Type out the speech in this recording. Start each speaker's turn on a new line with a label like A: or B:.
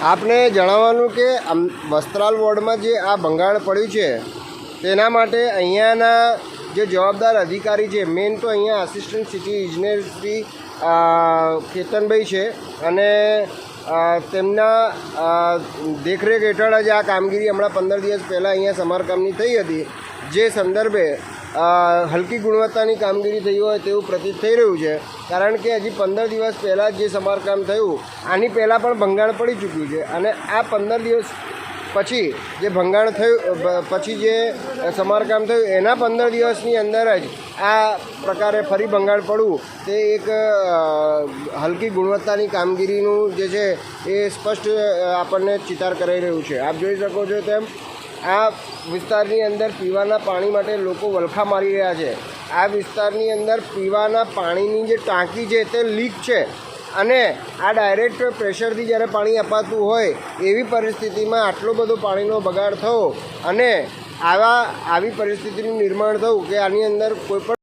A: આપને જણાવવાનું કે વસ્ત્રાલ વોર્ડમાં જે આ ભંગાણ પડ્યું છે, તેના માટે અહીંયાના જે જવાબદાર અધિકારી છે મેઇન તો અહીંયા આસિસ્ટન્ટ સિટી ઇજનેર શ્રી કેતનભાઈ છે અને તેમના દેખરેખ હેઠળ જ આ કામગીરી હમણાં પંદર દિવસ પહેલાં અહીંયા સમારકામની થઈ હતી. જે સંદર્ભે હલકી ગુણવત્તાની કામગીરી થઈ હોય તેવું પ્રતીત થઈ રહ્યું છે. કારણ કે હજી પંદર દિવસ પહેલાં જે સમારકામ થયું, આની પહેલાં પણ ભંગાણ પડી ચૂક્યું છે. અને આ પંદર દિવસ પછી જે ભંગાણ થયું પછી જે સમારકામ થયું, એના પંદર દિવસની અંદર જ આ પ્રકારે ફરી ભંગાણ પડવું, તે એક હલકી ગુણવત્તાની કામગીરીનું જે છે એ સ્પષ્ટ આપણને ચિતાર કરાઈ રહ્યું છે. આપ જોઈ શકો છો તેમ આ વિસ્તારની અંદર પીવાના પાણી માટે લોકો વલખા મારી રહ્યા છે. આ વિસ્તારની અંદર પીવાના પાણીની જે ટાંકી છે તે લીક છે અને આ ડાયરેક્ટ પ્રેશરથી જ્યારે પાણી અપાતું હોય એવી પરિસ્થિતિમાં આટલો બધો પાણીનો બગાડ થયો અને આવા, આવી પરિસ્થિતિનું નિર્માણ થયું કે આની અંદર કોઈ પણ